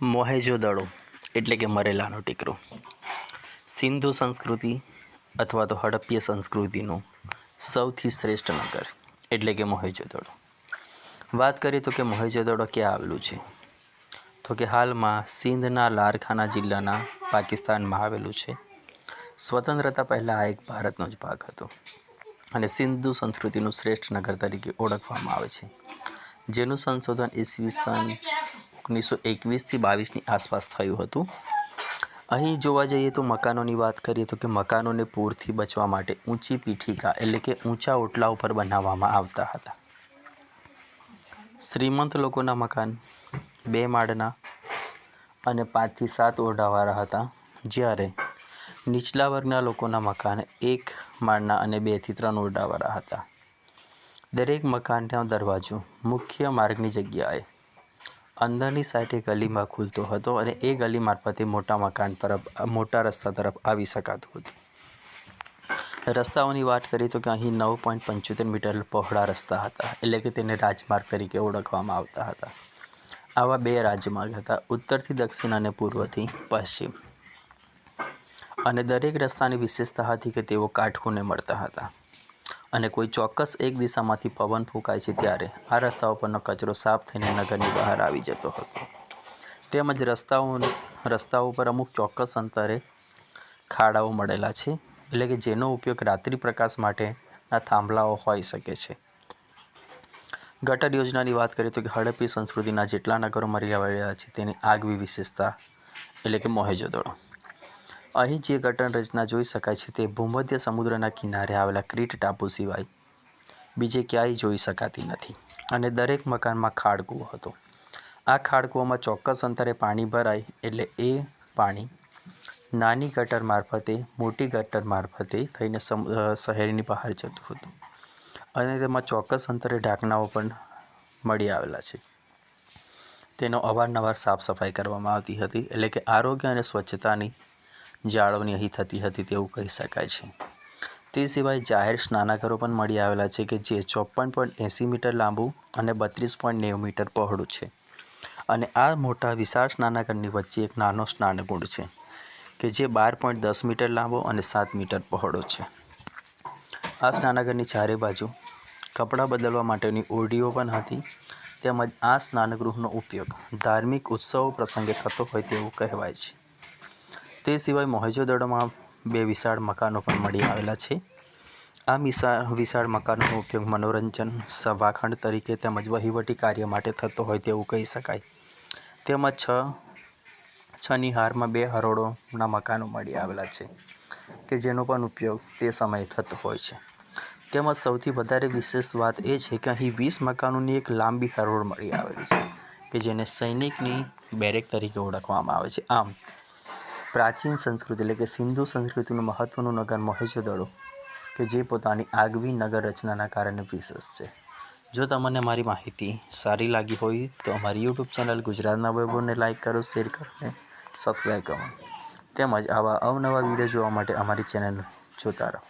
મોહેજોદડો એટલે કે મરેલાનો ટીકરો. સિંધુ સંસ્કૃતિ અથવા તો હડપ્પીય સંસ્કૃતિનું સૌથી શ્રેષ્ઠ નગર, એટલે કે મોહેજોદડો વાત કરીએ તો કે મોહેજોદડો ક્યાં આવેલું છે? તો કે હાલમાં સિંધના લારખાના જિલ્લાના પાકિસ્તાનમાં આવેલું છે. સ્વતંત્રતા પહેલાં આ એક ભારતનો જ ભાગ હતો અને સિંધુ સંસ્કૃતિનું શ્રેષ્ઠ નગર તરીકે ઓળખવામાં આવે છે. જેનું સંશોધન ઈસવીસન ઓગણીસો એકવીસથી બાવીસની આસપાસ થયું હતું. અહીં જોવા જઈએ તો મકાનોની વાત કરીએ તો કે મકાનોને પૂરથી બચવા માટે ઊંચી પીઠિકા એટલે કે ઊંચા ઓટલા ઉપર બનાવવામાં આવતા હતા. શ્રીમંત લોકોના મકાન, બે માળના અને પાંચથી સાત ઓરડાવાળા હતા. જ્યારે નીચલા વર્ગના લોકોના મકાન એક માળના અને બેથી ત્રણ ઓરડાવાળા હતા. દરેક મકાનનો દરવાજો મુખ્ય માર્ગની જગ્યાએ અંદરની સાઈડે ગલીમાં ખુલતો હતો અને એ ગલી મારફતે મોટા મકાન તરફ, મોટા રસ્તા તરફ આવી શકાતું હતું. રસ્તાઓની વાત કરીએ તો કે અહીં નવ પોઈન્ટ પંચોતેર મીટર પહોળા રસ્તા હતા, એટલે કે તેને રાજમાર્ગ તરીકે ઓળખવામાં આવતા હતા. આવા બે રાજમાર્ગ હતા, ઉત્તરથી દક્ષિણ અને પૂર્વથી પશ્ચિમ. અને દરેક રસ્તાની વિશેષતા હતી કે તેઓ કાટખૂણે મળતા હતા. અને કોઈ ચોક્કસ એક દિશામાંથી પવન ફૂંકાય છે ત્યારે આ રસ્તાઓ પરનો કચરો સાફ થઈને નગરની બહાર આવી જતો હતો. તેમજ રસ્તાઓ રસ્તાઓ પર અમુક ચોક્કસ અંતરે ખાડાઓ મળેલા છે, એટલે કે જેનો ઉપયોગ રાત્રિ પ્રકાશ માટેના થાંભલાઓ હોઈ શકે છે. ગટર યોજનાની વાત કરીએ તો કે હડપ્પી સંસ્કૃતિના જેટલા નગરો મર્યા આવેલા છે તેની આગવી વિશેષતા, એટલે કે મોહેજોદડો. અહીં જે ગટર રચના જોઈ શકાય છે તે ભૂમધ્ય સમુદ્રના કિનારે આવેલા ક્રીટ ટાપુ સિવાય બીજે ક્યાંય જોઈ શકાતી નથી અને દરેક મકાનમાં ખાડકૂવો હતો. આ ખાડકૂવામાં ચોક્કસ અંતરે પાણી ભરાય એટલે એ પાણી નાની ગટર મારફતે, મોટી ગટર મારફતે થઈને શહેરની બહાર જતું હતું અને તેમાં ચોક્કસ અંતરે ઢાંકણાઓ પણ મળી આવેલા છે. તેનો અવારનવાર સાફ સફાઈ કરવામાં આવતી હતી એટલે કે આરોગ્ય અને સ્વચ્છતાની જાળવણી અહીં થતી હતી તેવું કહી શકાય છે. તે સિવાય જાહેર સ્નાનાગરો પણ મળી આવેલા છે કે જે ચોપન પોઈન્ટ એંસી મીટર લાંબુ અને બત્રીસ પોઈન્ટ નેવું મીટર પહોળું છે. અને આ મોટા વિશાળ સ્નાનાગરની વચ્ચે એક નાનો સ્નાનકુંડ છે કે જે બાર પોઈન્ટ દસ મીટર લાંબો અને સાત મીટર પહોળો છે. આ સ્નાનાગરની ચારે બાજુ કપડાં બદલવા માટેની ઓરડીઓ પણ હતી તેમજ આ સ્નાનગૃહનો ઉપયોગ ધાર્મિક ઉત્સવો પ્રસંગે થતો હોય તેવું કહેવાય છે. તે સિવાય મોહેજોદડોમાં બે વિશાળ મકાનો પણ મળી આવેલા છે. આ વિશાળ વિશાળ મકાનોનો ઉપયોગ મનોરંજન, સભાખંડ તરીકે તેમજ વહીવટી કાર્ય માટે થતો હોય તેવું કહી શકાય. તેમજ છ, છની હારમાં બે હરોળોના મકાનો મળી આવેલા છે કે જેનો પણ ઉપયોગ તે સમયે થતો હોય છે. તેમજ સૌથી વધારે વિશેષ વાત એ છે કે અહીં વીસ મકાનોની એક લાંબી હરોળ મળી આવેલી છે કે જેને સૈનિકની બેરેક તરીકે ઓળખવામાં આવે છે. આમ પ્રાચીન સંસ્કૃતિ એટલે કે સિંધુ સંસ્કૃતિનું મહત્ત્વનું નગર મોહેજોદડો, કે જે પોતાની આગવી નગર રચનાના કારણે વિશેષ છે. જો તમને મારી માહિતી સારી લાગી હોય તો અમારી યુટ્યુબ ચેનલ ગુજરાતના વૈભવને લાઇક કરો, શેર કરો અને સબસ્ક્રાઈબ કરો. તેમજ આવા અવનવા વીડિયો જોવા માટે અમારી ચેનલ જોતા રહો.